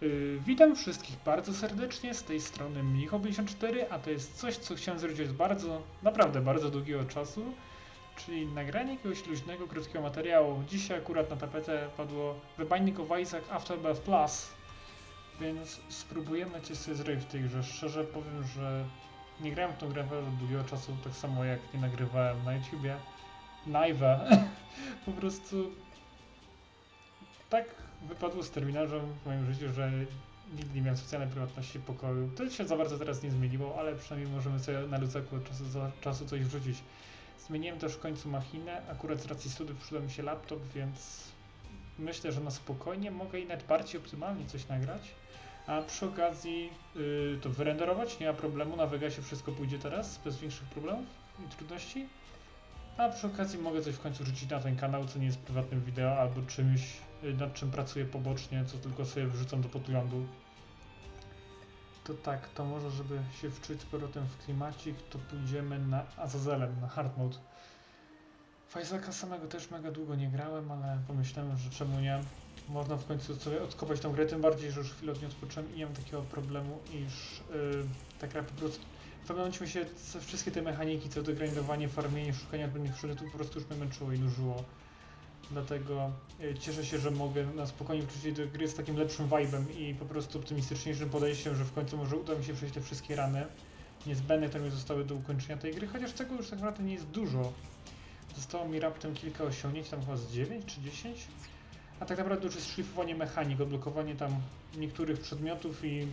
Yy, witam wszystkich bardzo serdecznie z tej strony Micho54, a to jest coś, co chciałem zrobić od bardzo, naprawdę bardzo długiego czasu, czyli nagranie jakiegoś luźnego, krótkiego materiału. Dzisiaj akurat na tapetę padło The Binding of Isaac Afterbirth Plus, więc spróbujemy coś sobie zrobić w tej grze. Szczerze powiem, że nie grałem w tą grę od długiego czasu, tak samo jak nie nagrywałem na YouTubie. Naive. po prostu tak wypadło z terminarzem w moim życiu, że nigdy nie miałem specjalnej prywatności pokoju. To się za bardzo teraz nie zmieniło, ale przynajmniej możemy sobie na luzaku od czasu do czasu coś wrzucić. Zmieniłem też w końcu machinę, akurat z racji studiów przydał mi się laptop, więc myślę, że na spokojnie mogę i nawet bardziej optymalnie coś nagrać. A przy okazji yy, to wyrenderować, nie ma problemu, na Vegasie wszystko pójdzie teraz bez większych problemów i trudności. A przy okazji mogę coś w końcu rzucić na ten kanał, co nie jest prywatnym wideo, albo czymś, y, nad czym pracuję pobocznie, co tylko sobie wrzucam do podglądu. To tak, to może żeby się wczuć z powrotem w klimacik, to pójdziemy na Azazelem, na hard mode. Fajzaka samego też mega długo nie grałem, ale pomyślałem, że czemu nie. Można w końcu sobie odkopać tą grę, tym bardziej, że już chwilę od niej odpocząłem i nie mam takiego problemu, iż yy, ta gra po prostu mi się wszystkie te mechaniki, co do grindowanie, farmienie, szukania odpowiednich przedmiotów po prostu już mnie męczyło i nużyło. Dlatego e, cieszę się, że mogę na spokojnie wrócić do gry z takim lepszym vibem i po prostu optymistyczniejszym podejściem, że w końcu może uda mi się przejść te wszystkie rany niezbędne, które mi zostały do ukończenia tej gry, chociaż tego już tak naprawdę nie jest dużo. Zostało mi raptem kilka osiągnięć, tam chyba z 9 czy 10. A tak naprawdę już jest szlifowanie mechanik, odblokowanie tam niektórych przedmiotów i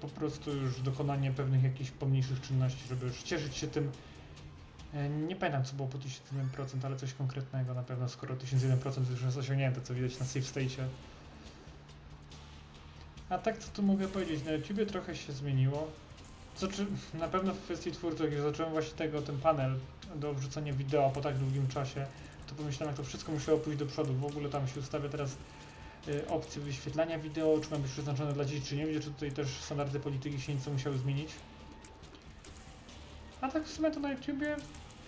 po prostu już dokonanie pewnych jakichś pomniejszych czynności, żeby już cieszyć się tym. E, Nie pamiętam co było po 1001%, ale coś konkretnego na pewno, skoro 1001% już jest osiągnięte, co widać na save state. A tak co tu mogę powiedzieć, na YouTubie trochę się zmieniło. Znaczy, na pewno w kwestii twórców, jak zacząłem właśnie tego, ten panel do wrzucenia wideo po tak długim czasie, to pomyślałem, jak to wszystko musiało pójść do przodu. W ogóle tam się ustawia teraz y, opcje wyświetlania wideo, czy ma być przeznaczone dla dzieci, czy nie. Widzę, że tutaj też standardy polityki się nieco musiały zmienić. A tak w sumie to na YouTubie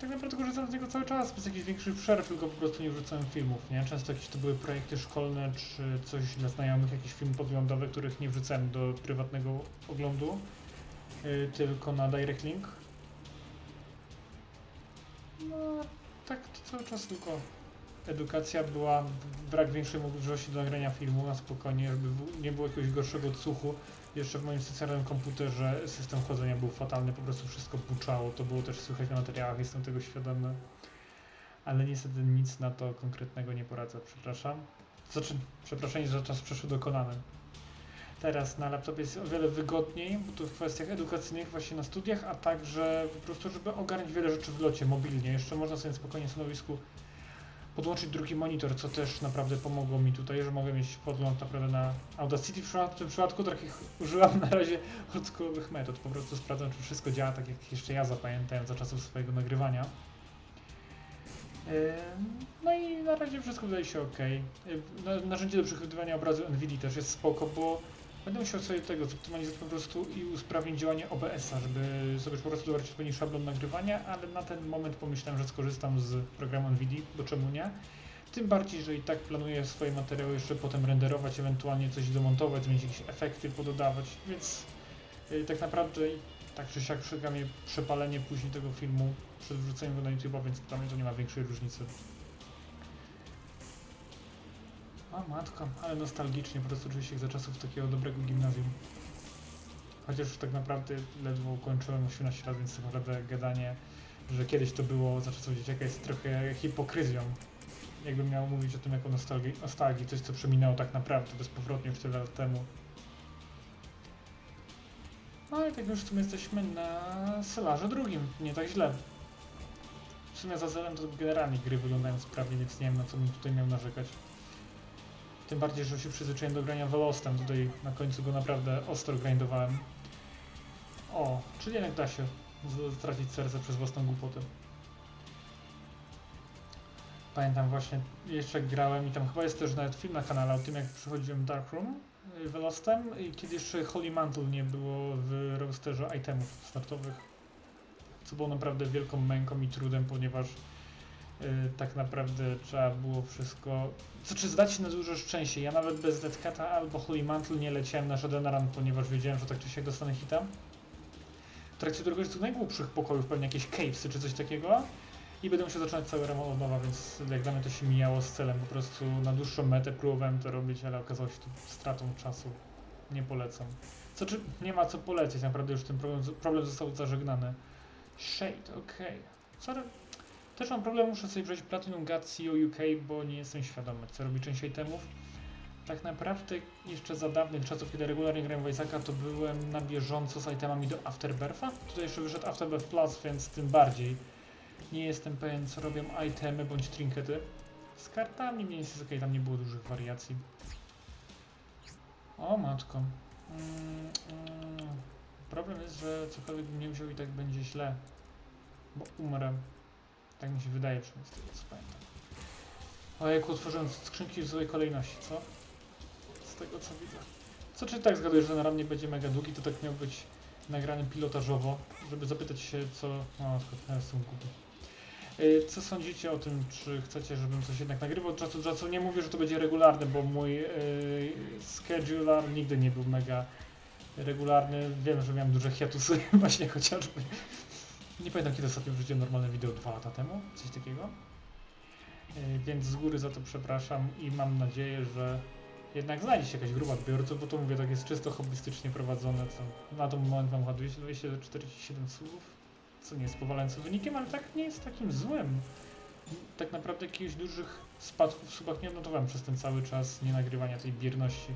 tak naprawdę korzystam z niego cały czas, bez jakichś większych przerw, tylko po prostu nie wrzucałem filmów, nie? Często jakieś to były projekty szkolne, czy coś dla znajomych, jakieś filmy podglądowe, których nie wrzucałem do prywatnego oglądu, y, tylko na direct link. No, tak to cały czas tylko edukacja była, brak większej możliwości do nagrania filmu na spokojnie, żeby nie było jakiegoś gorszego odsłuchu. Jeszcze w moim stacjonarnym komputerze system chodzenia był fatalny, po prostu wszystko buczało, to było też słychać na materiałach, jestem tego świadomy. Ale niestety nic na to konkretnego nie poradzę, przepraszam. Znaczy, przepraszam, że czas przeszły dokonany. Teraz na laptopie jest o wiele wygodniej, bo to w kwestiach edukacyjnych właśnie na studiach, a także po prostu, żeby ogarnąć wiele rzeczy w locie mobilnie. Jeszcze można sobie spokojnie w stanowisku podłączyć drugi monitor, co też naprawdę pomogło mi tutaj, że mogę mieć podgląd naprawdę na Audacity w, tym przypadku, takich użyłam na razie oldschoolowych metod, po prostu sprawdzam, czy wszystko działa tak, jak jeszcze ja zapamiętałem za czasów swojego nagrywania. No i na razie wszystko wydaje się ok. Na, narzędzie do przechwytywania obrazu NVIDIA też jest spoko, bo będę musiał sobie tego zoptymalizować po prostu i usprawnić działanie OBS-a, żeby sobie po prostu dobrać odpowiedni szablon nagrywania, ale na ten moment pomyślałem, że skorzystam z programu NVIDIA, bo czemu nie? Tym bardziej, że i tak planuję swoje materiały jeszcze potem renderować, ewentualnie coś domontować, zmienić jakieś efekty, pododawać, więc yy, tak naprawdę tak czy siak czeka przepalenie później tego filmu przed wrzuceniem go na YouTube, więc dla mnie to nie ma większej różnicy. O matko, ale nostalgicznie po prostu czuję się za czasów takiego dobrego gimnazjum. Chociaż tak naprawdę ledwo ukończyłem 18 lat, więc tak naprawdę gadanie, że kiedyś to było za czasów dzieciaka jest trochę hipokryzją. Jakbym miał mówić o tym jako nostalgii, nostalgii coś co przeminęło tak naprawdę bezpowrotnie już tyle lat temu. No i tak już w sumie jesteśmy na Solarze drugim, nie tak źle. W sumie za zelem to generalnie gry wyglądają sprawnie, więc nie wiem na co bym tutaj miał narzekać. Tym bardziej, że się przyzwyczaiłem do grania Velostem, tutaj na końcu go naprawdę ostro grindowałem. O, czyli jednak da się stracić serce przez własną głupotę. Pamiętam właśnie, jeszcze grałem i tam chyba jest też nawet film na kanale o tym jak przychodziłem Darkroom y, Velostem i kiedy jeszcze Holy Mantle nie było w rosterze itemów startowych. Co było naprawdę wielką męką i trudem, ponieważ tak naprawdę trzeba było wszystko... Znaczy zdać na duże szczęście. Ja nawet bez Deadcata albo Holy Mantle nie leciałem na Shadowrun, ponieważ wiedziałem, że tak czy siak dostanę hita. W trakcie któregoś z najgłupszych pokojów, pewnie jakieś cavesy czy coś takiego. I będę musiał zaczynać cały remont od nowa, więc jak dla mnie to się mijało z celem. Po prostu na dłuższą metę próbowałem to robić, ale okazało się to stratą czasu. Nie polecam. Co czy nie ma co polecieć, naprawdę już ten problem, problem został zażegnany. Shade, okej. Okay. Też mam problem, muszę sobie wziąć Platinum GAT CO UK, bo nie jestem świadomy, co robi część itemów. Tak naprawdę jeszcze za dawnych czasów, kiedy regularnie grałem w Isaaca, to byłem na bieżąco z itemami do Afterbirth'a. Tutaj jeszcze wyszedł Afterbirth Plus, więc tym bardziej nie jestem pewien, co robią itemy bądź trinkety. Z kartami więcej jest ok, tam nie było dużych wariacji. O matko. Mm, mm. Problem jest, że cokolwiek bym nie wziął i tak będzie źle. Bo umrę. Tak mi się wydaje przynajmniej z tego co pamiętam. Ojejku, otworzyłem skrzynki w złej kolejności, co? Z tego co widzę. Co czy tak zgaduję, że ten run nie będzie mega długi, to tak miał być nagrany pilotażowo, żeby zapytać się co... O, tylko ja jestem głupi. Co sądzicie o tym, czy chcecie, żebym coś jednak nagrywał od czasu do czasu? Nie mówię, że to będzie regularne, bo mój yy, nigdy nie był mega regularny. Wiem, że miałem duże hiatusy, właśnie chociażby. Nie pamiętam, kiedy ostatnio wrzuciłem normalne wideo, dwa lata temu, coś takiego. Yy, Więc z góry za to przepraszam i mam nadzieję, że jednak znajdzie się jakaś grupa odbiorców, bo to mówię, tak jest czysto hobbystycznie prowadzone. To na ten moment mam chyba 247 słów co nie jest powalającym wynikiem, ale tak nie jest takim złym. Tak naprawdę jakichś dużych spadków w subach nie odnotowałem przez ten cały czas nienagrywania tej bierności.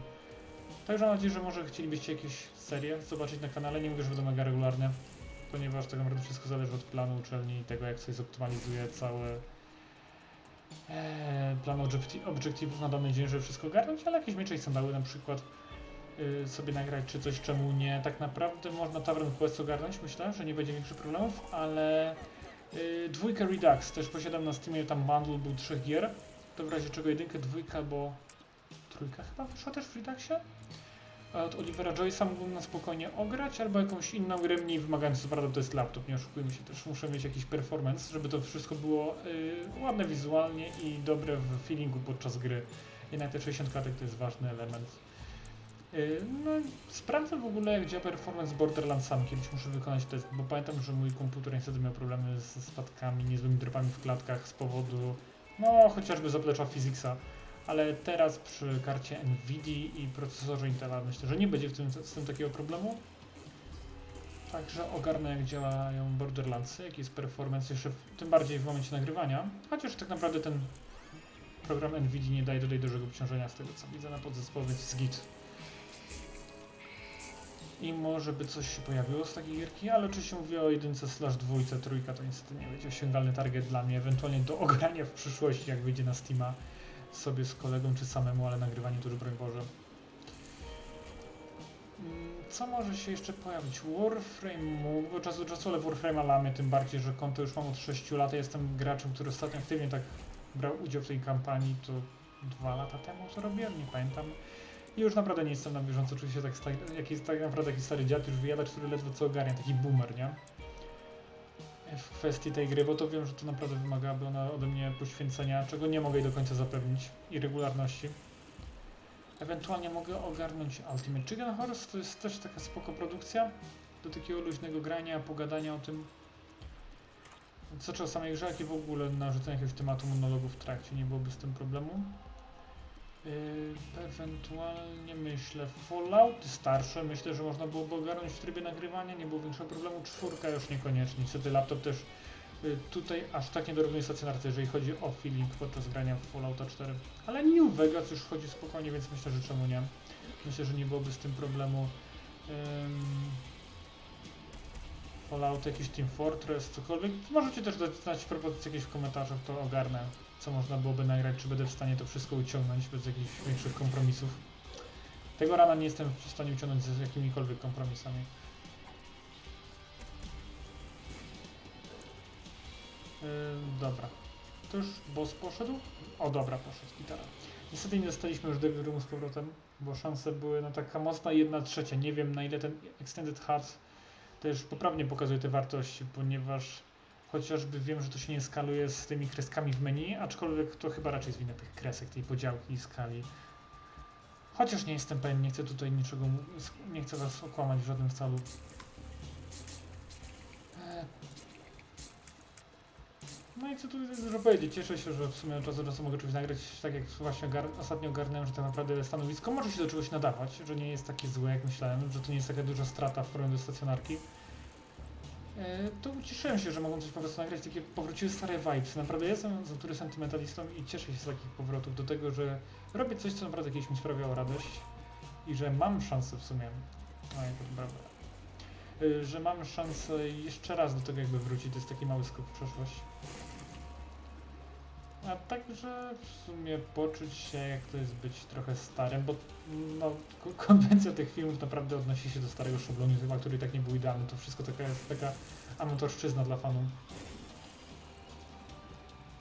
Także mam nadzieję, że może chcielibyście jakieś serie zobaczyć na kanale. Nie mówię, że będą mega regularne, ponieważ tak naprawdę wszystko zależy od planu uczelni i tego, jak sobie zoptymalizuje cały e, plan obiektywów na dany dzień, żeby wszystko ogarnąć, ale jakieś miecze i sandały na przykład y, sobie nagrać czy coś, czemu nie. Tak naprawdę można Tavern Quest ogarnąć, myślę, że nie będzie większych problemów, ale y, dwójkę Redux też posiadam na Steamie, tam bundle był trzech gier, to w razie czego jedynkę, dwójka, bo trójka chyba wyszła też w Reduxie. Od Olivera Joyce'a mógłbym na spokojnie ograć, albo jakąś inną grę mniej wymagającą, co prawda to jest laptop, nie oszukujmy się, też muszę mieć jakiś performance, żeby to wszystko było y, ładne wizualnie i dobre w feelingu podczas gry. Jednak te 60 klatek to jest ważny element. Yy, No, sprawdzę w ogóle jak działa performance z Borderlandsami, kiedyś muszę wykonać test, bo pamiętam, że mój komputer niestety miał problemy ze spadkami, niezłymi dropami w klatkach z powodu, no, chociażby zaplecza Physicsa, ale teraz przy karcie NVIDIA i procesorze Intela myślę, że nie będzie w tym, z tym takiego problemu. Także ogarnę jak działają Borderlandsy, jaki jest performance jeszcze, w, tym bardziej w momencie nagrywania, chociaż tak naprawdę ten program NVIDIA nie daje tutaj dużego obciążenia z tego co widzę na podzespoły, więc jest git. I może by coś się pojawiło z takiej gierki, ale oczywiście mówię o jedynce slash dwójce, trójka to niestety nie będzie osiągalny target dla mnie, ewentualnie do ogrania w przyszłości, jak wyjdzie na Steama sobie z kolegą czy samemu, ale nagrywanie już broń Boże. Mm, Co może się jeszcze pojawić? Warframe bo czasu do czasu, ale Warframe'a lamię, tym bardziej, że konto już mam od 6 lat, jestem graczem, który ostatnio aktywnie tak brał udział w tej kampanii, to dwa lata temu to robiłem, nie pamiętam. I już naprawdę nie jestem na bieżąco, czuję się tak, jak jest tak naprawdę taki stary dziad już wyjadacz, który ledwo co ogarnia, taki boomer, nie? W kwestii tej gry, bo to wiem, że to naprawdę wymagałaby ona ode mnie poświęcenia, czego nie mogę jej do końca zapewnić i regularności. Ewentualnie mogę ogarnąć Ultimate Chicken Horse, to jest też taka spoko produkcja do takiego luźnego grania, pogadania o tym, co czy samej grze, jak i w ogóle narzucenia jakiegoś tematu monologu w trakcie, nie byłoby z tym problemu. Yy, ewentualnie myślę Fallout starsze, myślę, że można byłoby ogarnąć w trybie nagrywania, nie było większego problemu. Czwórka już niekoniecznie, niestety laptop też yy, tutaj aż tak nie dorównuje stacjonarce, jeżeli chodzi o feeling podczas grania w Fallouta 4. Ale New Vegas już chodzi spokojnie, więc myślę, że czemu nie. Myślę, że nie byłoby z tym problemu. Ym, Fallout, jakiś Team Fortress, cokolwiek. Możecie też dać znać propozycje jakieś w komentarzach, to ogarnę co można byłoby nagrać, czy będę w stanie to wszystko uciągnąć bez jakichś większych kompromisów. Tego rana nie jestem w stanie uciągnąć z jakimikolwiek kompromisami. Yy, dobra. To już boss poszedł? O dobra, poszedł, gitara. Niestety nie dostaliśmy już Devil Room z powrotem, bo szanse były no taka mocna jedna trzecia. Nie wiem na ile ten Extended Hut też poprawnie pokazuje te wartości, ponieważ Chociażby wiem, że to się nie skaluje z tymi kreskami w menu, aczkolwiek to chyba raczej jest wina tych kresek, tej podziałki i skali. Chociaż nie jestem pewien, nie chcę tutaj niczego, nie chcę was okłamać w żadnym celu. E, No i co tu dużo powiedzieć, cieszę się, że w sumie od czasu do czasu mogę czegoś nagrać, tak jak właśnie ostatnio ogarnąłem, że tak naprawdę stanowisko może się do czegoś nadawać, że nie jest takie złe jak myślałem, że to nie jest taka duża strata w porównaniu do stacjonarki. E, to ucieszyłem się, że mogą coś po prostu nagrać, takie powróciły stare vibes. Naprawdę jestem z natury sentymentalistą i cieszę się z takich powrotów do tego, że robię coś, co naprawdę kiedyś mi sprawiało radość i że mam szansę w sumie, no jak prawda, Y, że mam szansę jeszcze raz do tego jakby wrócić, to jest taki mały skok w przeszłość. A także w sumie poczuć się jak to jest być trochę starym, bo no, ko- konwencja tych filmów naprawdę odnosi się do starego szablonu, chyba, który tak nie był idealny, to wszystko taka jest taka amatorszczyzna dla fanów.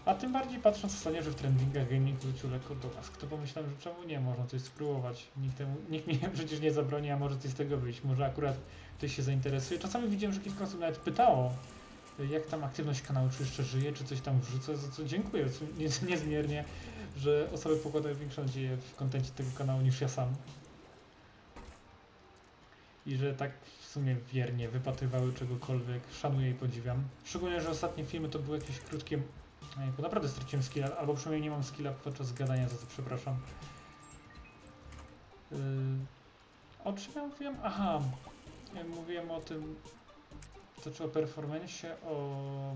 A tym bardziej patrząc ostatnio, że w trendingach gaming wrócił lekko do nas. Kto pomyślał, że czemu nie, można coś spróbować. Nikt, temu, nikt mi przecież nie zabroni, a może coś z tego wyjść. Może akurat ktoś się zainteresuje. Czasami widziałem, że kilka osób nawet pytało, jak tam aktywność kanału, czy jeszcze żyje, czy coś tam wrzucę, za co dziękuję niezmiernie, że osoby pokładają większą nadzieję w kontencie tego kanału niż ja sam. I że tak w sumie wiernie wypatrywały czegokolwiek, szanuję i podziwiam. Szczególnie, że ostatnie filmy to były jakieś krótkie Ojejku, naprawdę straciłem skilla, albo przynajmniej nie mam skilla podczas gadania, za co przepraszam. Yy, o czym ja mówiłem? Aha, ja mówiłem o tym, znaczy o performance, o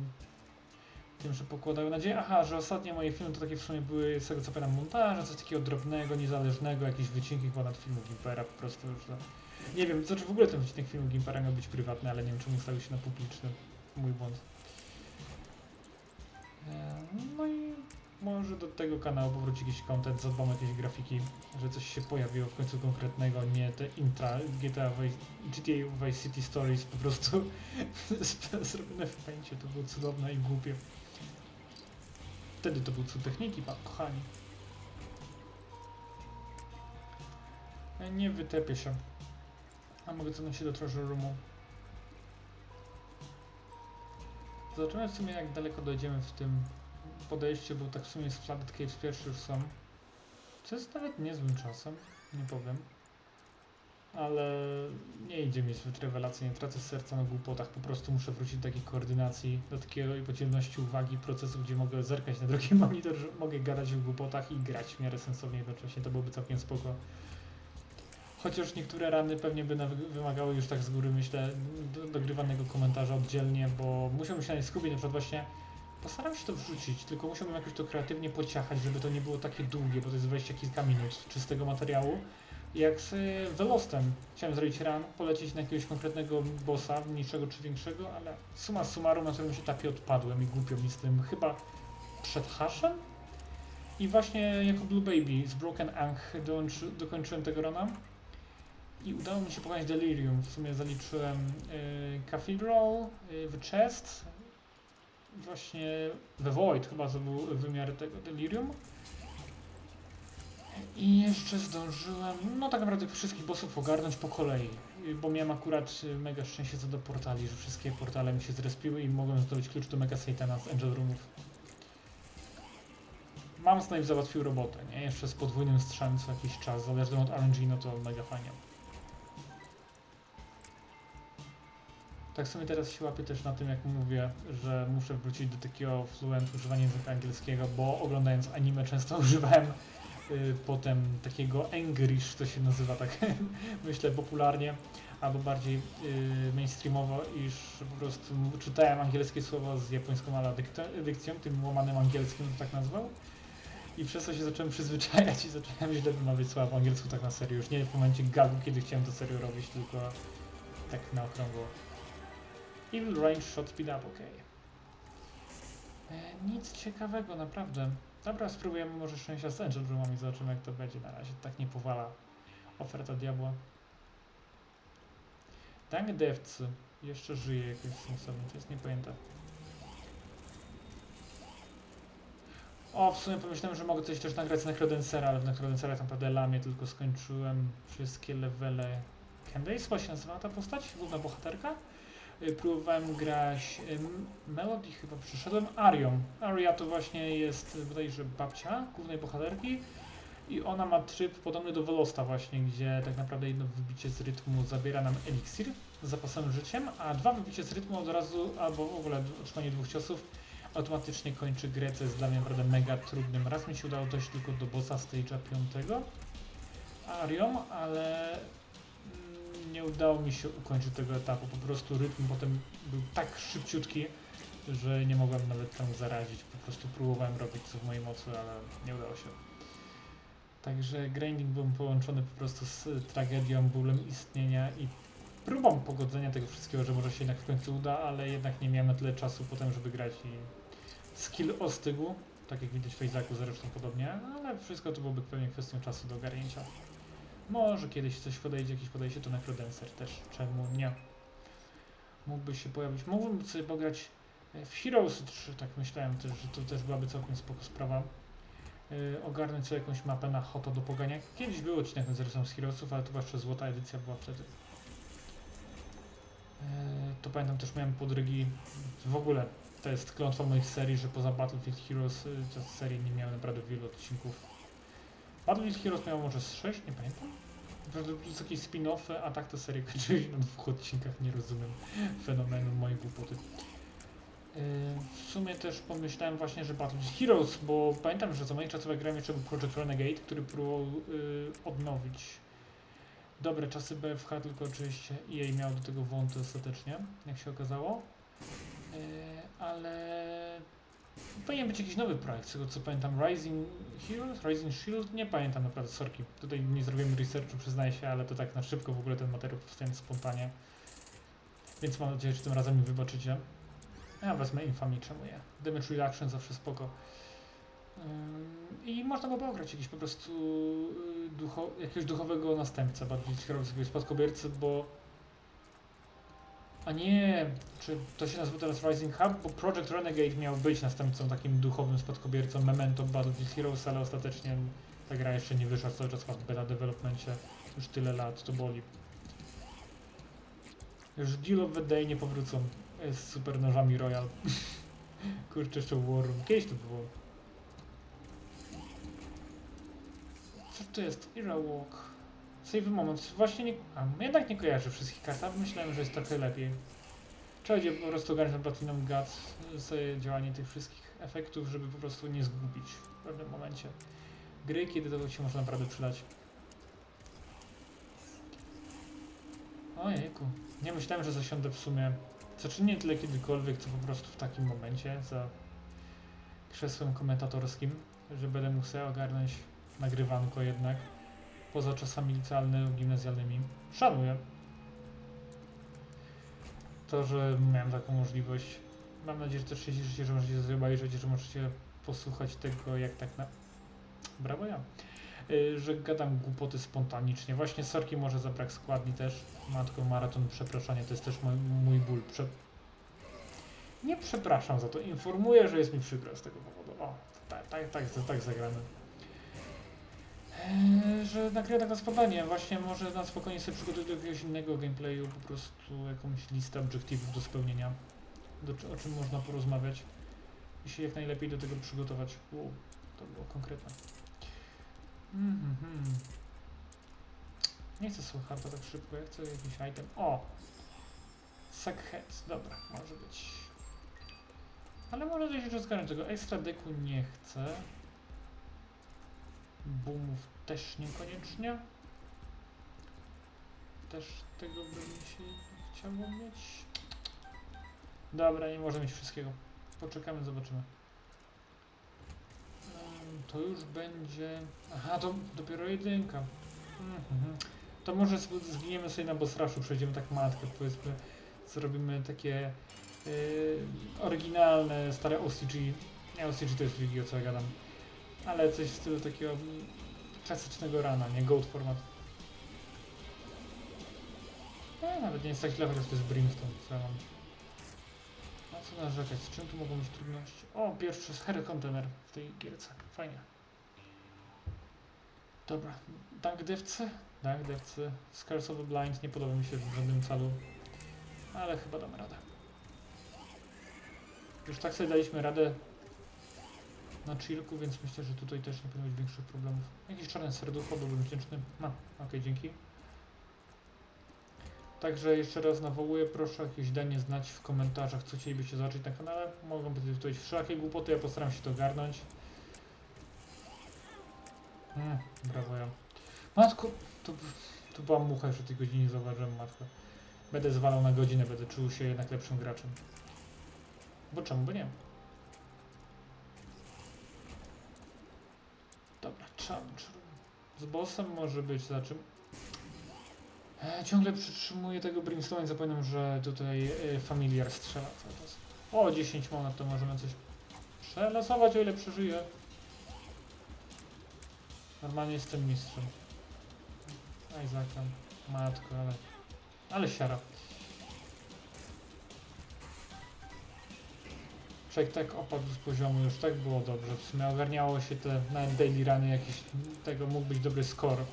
tym, że pokładają nadzieję. Aha, że ostatnie moje filmy to takie w sumie były, z tego co pamiętam, montaże, coś takiego drobnego, niezależnego, jakieś wycinki chyba nad filmu Gimpera, po prostu już to... Nie wiem, znaczy w ogóle ten wycinek filmu Gimpera miał być prywatny, ale nie wiem czemu stał się na publiczny. Mój błąd. E, No i może do tego kanału powróci jakiś content, zadbam o jakieś grafiki, że coś się pojawiło w końcu konkretnego, nie te intra GTA Vice, GTA Vice City Stories po prostu zrobione w pęcie, to było cudowne i głupie. Wtedy to był cud techniki, pa, kochani. Nie wytepię się. A mogę cofnąć się do Treasure Roomu. Zobaczymy w sumie jak daleko dojdziemy w tym podejściu, bo tak w sumie z Flooded Caves pierwszy już są. Co jest nawet niezłym czasem, nie powiem. Ale nie idzie mi zbyt rewelacyjnie, tracę serca na głupotach, po prostu muszę wrócić do takiej koordynacji, do takiej podzielności uwagi procesu, gdzie mogę zerkać na drugi monitor, że mogę gadać w głupotach i grać w miarę sensownie jednocześnie, to byłoby całkiem spoko. Chociaż niektóre rany pewnie by wymagały już tak z góry, myślę, do, dogrywanego komentarza oddzielnie, bo musiałbym się na nie skupić, na przykład właśnie postaram się to wrzucić, tylko musiałbym jakoś to kreatywnie pociachać, żeby to nie było takie długie, bo to jest 20 kilka minut czystego materiału. Jak z Velostem chciałem zrobić run, polecieć na jakiegoś konkretnego bossa, mniejszego czy większego, ale suma summarum na którymś etapie odpadłem i głupio mi z tym, chyba przed haszem? I właśnie jako Blue Baby z Broken Ang dokończyłem tego runa. I udało mi się pokonać Delirium. W sumie zaliczyłem y, Cathedral, y, The Chest, właśnie The Void chyba to był wymiar tego Delirium. I jeszcze zdążyłem, no tak naprawdę wszystkich bossów ogarnąć po kolei, bo miałem akurat mega szczęście co do portali, że wszystkie portale mi się zrespiły i mogłem zdobyć klucz do Mega Satana z Angel Roomów. Mam Snipe załatwił robotę, nie? Jeszcze z podwójnym strzałem co jakiś czas, zależnie od RNG, no to mega fajnie. Tak sobie teraz się łapię też na tym, jak mówię, że muszę wrócić do takiego fluent używania języka angielskiego, bo oglądając anime często używałem y, potem takiego English, to się nazywa tak, myślę, popularnie, albo bardziej y, mainstreamowo, iż po prostu czytałem angielskie słowa z japońską ale dykcją, tym łamanym angielskim, tak nazwał. I przez to się zacząłem przyzwyczajać i zacząłem źle wymawiać słowa po angielsku tak na serio. Już nie w momencie gagu, kiedy chciałem to serio robić, tylko tak na okrągło. Evil Range Shot Speed Up, ok. E, nic ciekawego, naprawdę. Dobra, spróbujemy może szczęścia z Angel Roomami, zobaczymy jak to będzie na razie. Tak nie powala oferta diabła. Tank Devcy jeszcze żyje jakoś sensownie, to jest niepojęte. O, w sumie pomyślałem, że mogę coś też nagrać z Necrodancera, ale w Necrodancera tak naprawdę lamię, tylko skończyłem wszystkie levele. Candace się nazywa ta postać? Główna bohaterka? Y, Próbowałem grać ym, Melody, chyba przeszedłem Arią. Aria to właśnie jest bodajże babcia głównej bohaterki i ona ma tryb podobny do Velosta właśnie, gdzie tak naprawdę jedno wybicie z rytmu zabiera nam eliksir z zapasem życiem, a dwa wybicie z rytmu od razu, albo w ogóle otrzymanie dwóch ciosów automatycznie kończy grę, co jest dla mnie naprawdę mega trudnym. Raz mi się udało dojść tylko do bossa stage'a piątego Arią, ale nie udało mi się ukończyć tego etapu. Po prostu rytm potem był tak szybciutki, że nie mogłem nawet tam zarazić. Po prostu próbowałem robić co w mojej mocy, ale nie udało się. Także grinding był połączony po prostu z tragedią, bólem istnienia i próbą pogodzenia tego wszystkiego, że może się jednak w końcu uda, ale jednak nie miałem tyle czasu potem, żeby grać i skill ostygł, tak jak widać w Fejzaku zresztą podobnie, ale wszystko to byłoby pewnie kwestią czasu do ogarnięcia. Może kiedyś coś podejdzie, jakieś podejście, to Necrodancer też, czemu nie? Mógłby się pojawić, mógłbym sobie pograć e, w Heroes 3, tak myślałem też, że to też byłaby całkiem spoko sprawa. Yy, ogarnąć sobie jakąś mapę na Hoto do pogania. Kiedyś był odcinek na zresztą z Heroesów, ale to jeszcze złota edycja była wtedy. Yy, to pamiętam też miałem podrygi w ogóle to jest klątwa moich serii, że poza Battlefield Heroes te serie nie miały naprawdę wielu odcinków. Battlefield Heroes miało może z 6, nie pamiętam. Jest jakieś spin-offy, a tak to serie kończyły się na dwóch odcinkach, nie rozumiem fenomenu mojej głupoty. Yy, W sumie też pomyślałem właśnie, że Battlefield Heroes, bo pamiętam, że za moich czasów jak grałem jeszcze był Project Renegade, który próbował yy, odnowić dobre czasy BFH, tylko oczywiście EA miał do tego włąty ostatecznie, jak się okazało. Yy, ale powinien być jakiś nowy projekt, z tego co pamiętam, Rising Heroes, Rising Shield, nie pamiętam naprawdę, sorki, tutaj nie zrobiłem researchu, przyznaję się, ale to tak na szybko w ogóle ten materiał powstanie spontanie, więc mam nadzieję, że tym razem mi wybaczycie. Ja wezmę Infamy, czemu nie? Damage Reduction zawsze spoko. I można było pograć jakiś po prostu y, ducho, jakiegoś duchowego Battlefield Heroes, jakiegoś spadkobiercy, bo a nie, czy to się nazywa teraz Rising Hub? Bo Project Renegade miał być następcą, takim duchowym spadkobiercą Memento Battlefield Heroes, ale ostatecznie ta gra jeszcze nie wyszła, cały czas w beta developmencie. Już tyle lat, to boli. Już Deal of the Day nie powrócą z super nożami Royal. Kurczę, jeszcze War Room. Kiedyś to było. Co to jest? Era Walk. Save moment. Właśnie nie... A, jednak nie kojarzę wszystkich kart, myślałem, że jest trochę lepiej. Trzeba będzie po prostu ogarnąć na Platinum Guts sobie działanie tych wszystkich efektów, żeby po prostu nie zgubić w pewnym momencie gry, kiedy to się może naprawdę przydać. Ojejku, nie myślałem, że zasiądę w sumie, znaczy nie tyle kiedykolwiek, co po prostu w takim momencie za krzesłem komentatorskim, że będę sobie ogarnąć nagrywanko jednak, poza czasami licealnymi, gimnazjalnymi. Szanuję to, że miałem taką możliwość. Mam nadzieję, że też się cieszycie, że możecie sobie obejrzeć, że możecie posłuchać tego, jak tak na... Brawo ja. Y, że gadam głupoty spontanicznie. Właśnie sorki może za brak składni też. Matko, maraton przepraszania to jest też mój, mój ból. Prze... Nie przepraszam za to. Informuję, że jest mi przykro z tego powodu. O, tak, tak, tak, tak zagramy. Eee, że nagrywam tak na spontanie. Właśnie może na spokojnie sobie przygotuję do jakiegoś innego gameplayu, po prostu jakąś listę obiektywów do spełnienia, do, o czym można porozmawiać i się jak najlepiej do tego przygotować. Wow, to było konkretne. Mhm. Nie chcę Soulharta tak szybko, ja chcę jakiś item. O! Sackhead, dobra, może być. Ale może coś jeszcze tego. Extra deku nie chcę. Boomów też niekoniecznie. Też tego by mi się chciało mieć. Dobra, nie może mieć wszystkiego. Poczekamy, zobaczymy. Ym, To już będzie... Aha, to dopiero jedynka. Mhm. To może zginiemy sobie na boss rushu, przejdziemy tak matkę, powiedzmy, zrobimy takie yy, oryginalne, stare OCG. Nie, OCG to jest wiki, o co ja gadam. Ale coś w stylu takiego mm, klasycznego rana, nie? Gold format. E, nawet nie jest tak źle, chociaż to jest Brimstone, co ja mam. Na co narzekać? Z czym tu mogą być trudności? O, pierwszy Harry Container w tej gierce. Fajnie. Dobra, Dank Devcy? Dank Devcy. Scars of the Blind nie podoba mi się w żadnym calu. ale chyba damy radę. Już tak sobie daliśmy radę na chillku, więc myślę, że tutaj też nie powinno być większych problemów. Jakiś czarny serducho, byłbym wdzięczny. No, okej, dzięki. Także jeszcze raz nawołuję, proszę jakieś danie znać w komentarzach, co chcielibyście zobaczyć na kanale. Mogą być tutaj wszelakie głupoty, ja postaram się to ogarnąć. Mm, brawo ja. Matko, to, to była mucha o tej godzinie, zauważyłem matko. Będę zwalał na godzinę, będę czuł się jednak lepszym graczem. Bo czemu by nie? Dobra, challenge room. Z bossem może być, za czym? E, ciągle przytrzymuję tego Brimstone i zapominam, że tutaj e, familiar strzela cały czas. O, 10 monet, to możemy coś przelasować, o ile przeżyję. Normalnie jestem mistrzem. Isaaca, matko, ale... Ale siara. Człowiek tak opadł z poziomu, już tak było dobrze. W sumie ogarniało się te nawet daily runy jakieś tego mógł być dobry score.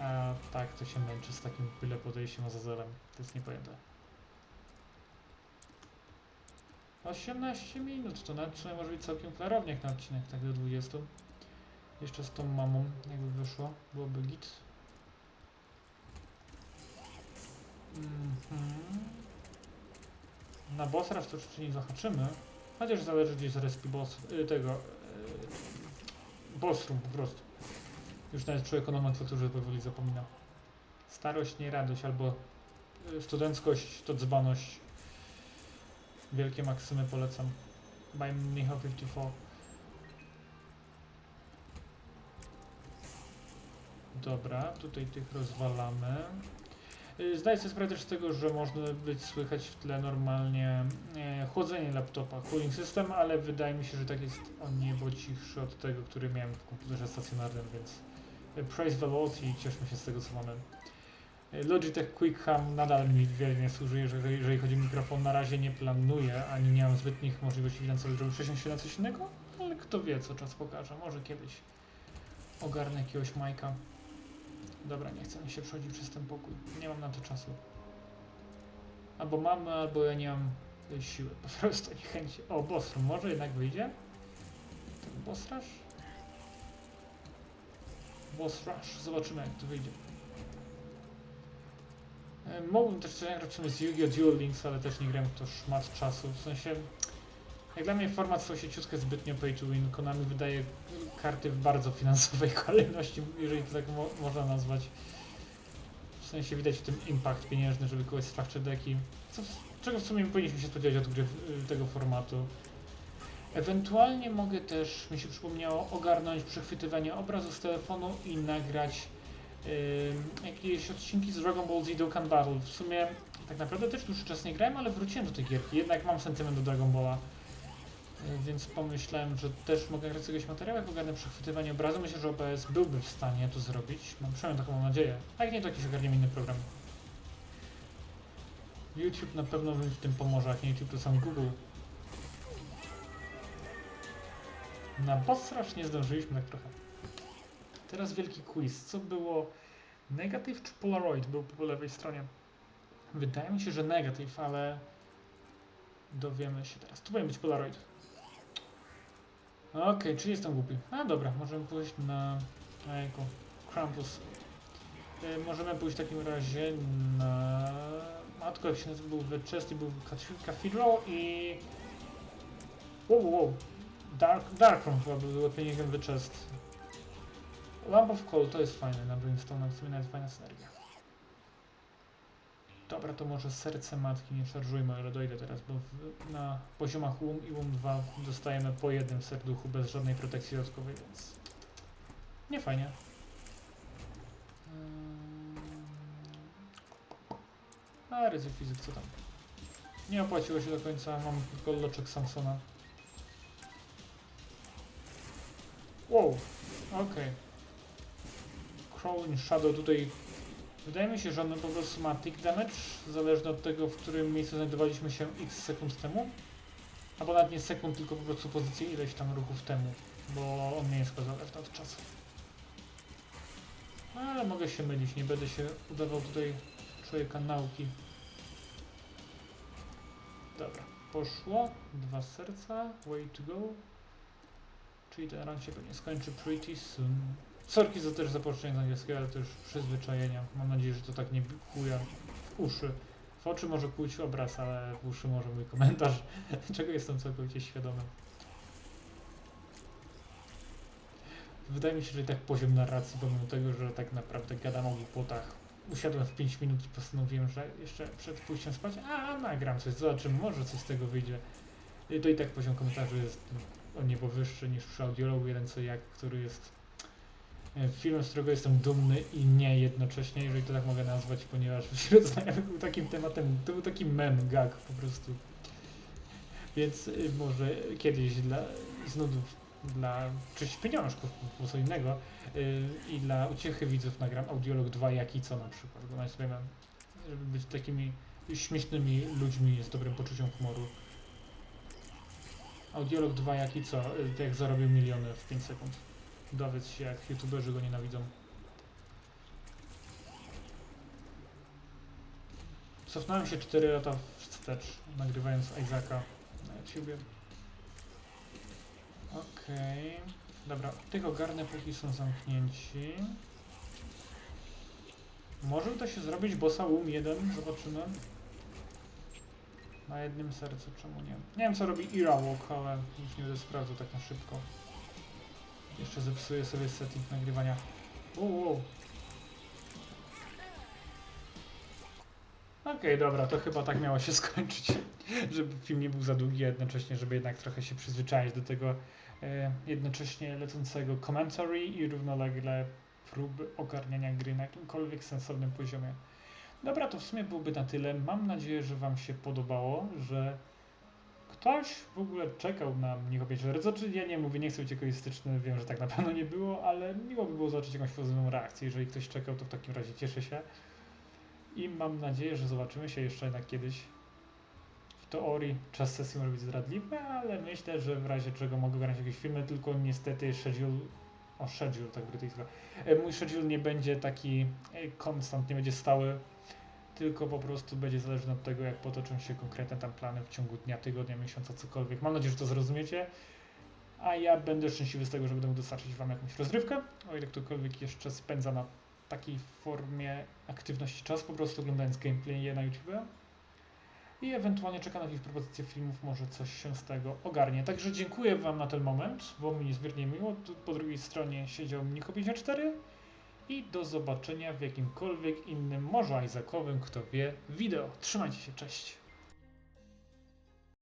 A tak to się męczy z takim byle podejściem a za zerem. To jest niepojęte. 18 minut, to nawet przynajmniej może być całkiem klarownie na odcinek, tak do 20. Jeszcze z tą mamą, jakby wyszło, byłoby git. Mhm. Na boss raz to oczywiście nie zahaczymy, chociaż zależy gdzie z respi boss, y, tego, y, boss room po prostu. Już nawet człowiek o nomenklaturze powoli zapomina. Starość, nie radość, albo y, studenckość to dzbaność. Wielkie maksymy polecam. By Michał 54. Dobra, tutaj tych rozwalamy. Y, Zdaję sobie sprawę też z tego, że można być słychać w tle normalnie e, chłodzenie laptopa, cooling system, ale wydaje mi się, że tak jest on niebo cichszy od tego, który miałem w komputerze stacjonarnym, więc e, praise the Lord i cieszmy się z tego, co mamy. E, Logitech Quick Ham nadal mi wiele nie służy, jeżeli, jeżeli chodzi o mikrofon. Na razie nie planuję, ani nie mam zbytnich możliwości finansowych, żeby przesiąść się na coś innego, ale kto wie, co czas pokaże. Może kiedyś ogarnę jakiegoś Majka. Dobra, nie chcę mi się przechodzić przez ten pokój. Nie mam na to czasu. Albo mamy, albo ja nie mam tej siły. Po prostu nie chęci. O, boss. Może jednak wyjdzie? Ten boss rush? Boss rush. Zobaczymy jak to wyjdzie. E, Mógłbym też coś nagrać z Yu-Gi-Oh! Duel Links, ale też nie grałem w to szmat czasu. W sensie, jak dla mnie format ciutkę zbytnio pay to win. Konami wydaje karty w bardzo finansowej kolejności, jeżeli to tak mo można nazwać. W sensie widać w tym impact pieniężny, żeby kupować structure decki. Co, czego w sumie powinniśmy się spodziewać od gry y, tego formatu. Ewentualnie mogę też, mi się przypomniało, ogarnąć przechwytywanie obrazu z telefonu i nagrać y, jakieś odcinki z Dragon Ball Z Dokkan Battle. W sumie tak naprawdę też dłuższy czas nie grałem, ale wróciłem do tej gierki. Jednak mam sentyment do Dragon Balla. Więc pomyślałem, że też mogę grać z jakiegoś materiału, jak ogarnę przechwytywanie obrazu. Myślę, że OBS byłby w stanie to zrobić. Mam przynajmniej taką nadzieję. A jak nie, to jakiś ogarniemy inny program. YouTube na pewno mi w tym pomoże, jak nie YouTube, to sam Google. Na boss nie zdążyliśmy tak trochę. Teraz wielki quiz. Co było negatyw czy polaroid był po lewej stronie? Wydaje mi się, że negatyw, ale dowiemy się teraz. Tu powinien być polaroid. Okej, czyli jestem głupi. A dobra, możemy pójść na... na jako Krampus. Y, możemy pójść w takim razie na... Matko, jak się nazywa, był The Chest i był Cath- Cathedral i... Wow, wow. Dark, Darkroom chyba był lepiejnikiem The Chest. Lamp of Coal to jest fajne na Brimstone, w sumie nawet fajna synergia. Dobra, to może serce matki nie szarżujmy, ale dojdę teraz, bo w, na poziomach łum i łum 2 dostajemy po jednym serduchu bez żadnej protekcji dodatkowej, więc nie fajnie. Mm. A, ryzyk fizyk, co tam? Nie opłaciło się do końca, mam tylko loczek Samsona. Wow, okej. Crawling Shadow tutaj Wydaje mi się, że on po prostu ma tick damage, zależnie od tego, w którym miejscu znajdowaliśmy się x sekund temu. Albo nawet nie sekund, tylko po prostu pozycję ileś tam ruchów temu, bo on nie jest zależny od czasu. Ale mogę się mylić, nie będę się udawał tutaj człowieka nauki. Dobra, poszło. Dwa serca. Way to go. Czyli ten run się pewnie skończy pretty soon. Sorki za też zapożyczenie z angielskiego, ale to już przyzwyczajenia. Mam nadzieję, że to tak nie chuja w uszy. W oczy może kłuć obraz, ale w uszy może mój komentarz, czego jestem całkowicie świadomy. Wydaje mi się, że i tak poziom narracji, pomimo tego, że tak naprawdę gadam o głupotach, usiadłem w 5 minut i postanowiłem, że jeszcze przed pójściem spać, a nagram coś, zobaczymy, może coś z tego wyjdzie. Y, To i tak poziom komentarzy jest o niebo wyższy niż przy audiologu jeden co jak, który jest e, filmem, z którego jestem dumny i nie jednocześnie, jeżeli to tak mogę nazwać, ponieważ wśród znajomych był takim tematem, to był taki mem, gag po prostu. Więc y, może kiedyś dla, z nudów, dla czyś pieniążków, po co innego y, i dla uciechy widzów nagram audiolog 2 jak i co na przykład, bo sobie mam, żeby być takimi śmiesznymi ludźmi z dobrym poczuciem humoru. Audiolog 2 jak i co, y, jak zarobił miliony w 5 sekund. Dowiedz się jak youtuberzy go nienawidzą. Cofnąłem się 4 lata wstecz, nagrywając Isaaca na YouTubie. Okej. Dobra, tych ogarnę póki są zamknięci. Może uda się zrobić bossa um 1, zobaczymy. Na jednym sercu, czemu nie? Nie wiem co robi Ira Walk, ale już nie będę sprawdzał tak na szybko. Jeszcze zepsuję sobie setting nagrywania. Wow. Okej, dobra, to chyba tak miało się skończyć, żeby film nie był za długi, a jednocześnie, żeby jednak trochę się przyzwyczaić do tego e, jednocześnie lecącego commentary i równolegle próby ogarniania gry na jakimkolwiek sensownym poziomie. Dobra, to w sumie byłoby na tyle. Mam nadzieję, że Wam się podobało, że ktoś w ogóle czekał na mnie obejrzeć. Znaczy, ja nie mówię, nie chcę być egoistyczny, wiem, że tak na pewno nie było, ale miło by było zobaczyć jakąś pozytywną reakcję. Jeżeli ktoś czekał, to w takim razie cieszę się. I mam nadzieję, że zobaczymy się jeszcze jednak kiedyś. W teorii czas sesji może być zdradliwy, ale myślę, że w razie czego mogę grać jakieś filmy, tylko niestety schedule, o schedule tak brytyjsko, E, mój schedule nie będzie taki e, konstant, nie będzie stały, tylko po prostu będzie zależny od tego, jak potoczą się konkretne tam plany w ciągu dnia, tygodnia, miesiąca, cokolwiek. Mam nadzieję, że to zrozumiecie. A ja będę szczęśliwy z tego, że będę mógł dostarczyć Wam jakąś rozrywkę, o ile ktokolwiek jeszcze spędza na takiej formie aktywności czas, po prostu oglądając gameplay na YouTube. I ewentualnie czeka na jakieś propozycje filmów, może coś się z tego ogarnie. Także dziękuję Wam na ten moment, było mi niezmiernie miło. Tu po drugiej stronie siedział Niko54 i do zobaczenia w jakimkolwiek innym, może Isaacowym, kto wie, wideo. Trzymajcie się, cześć!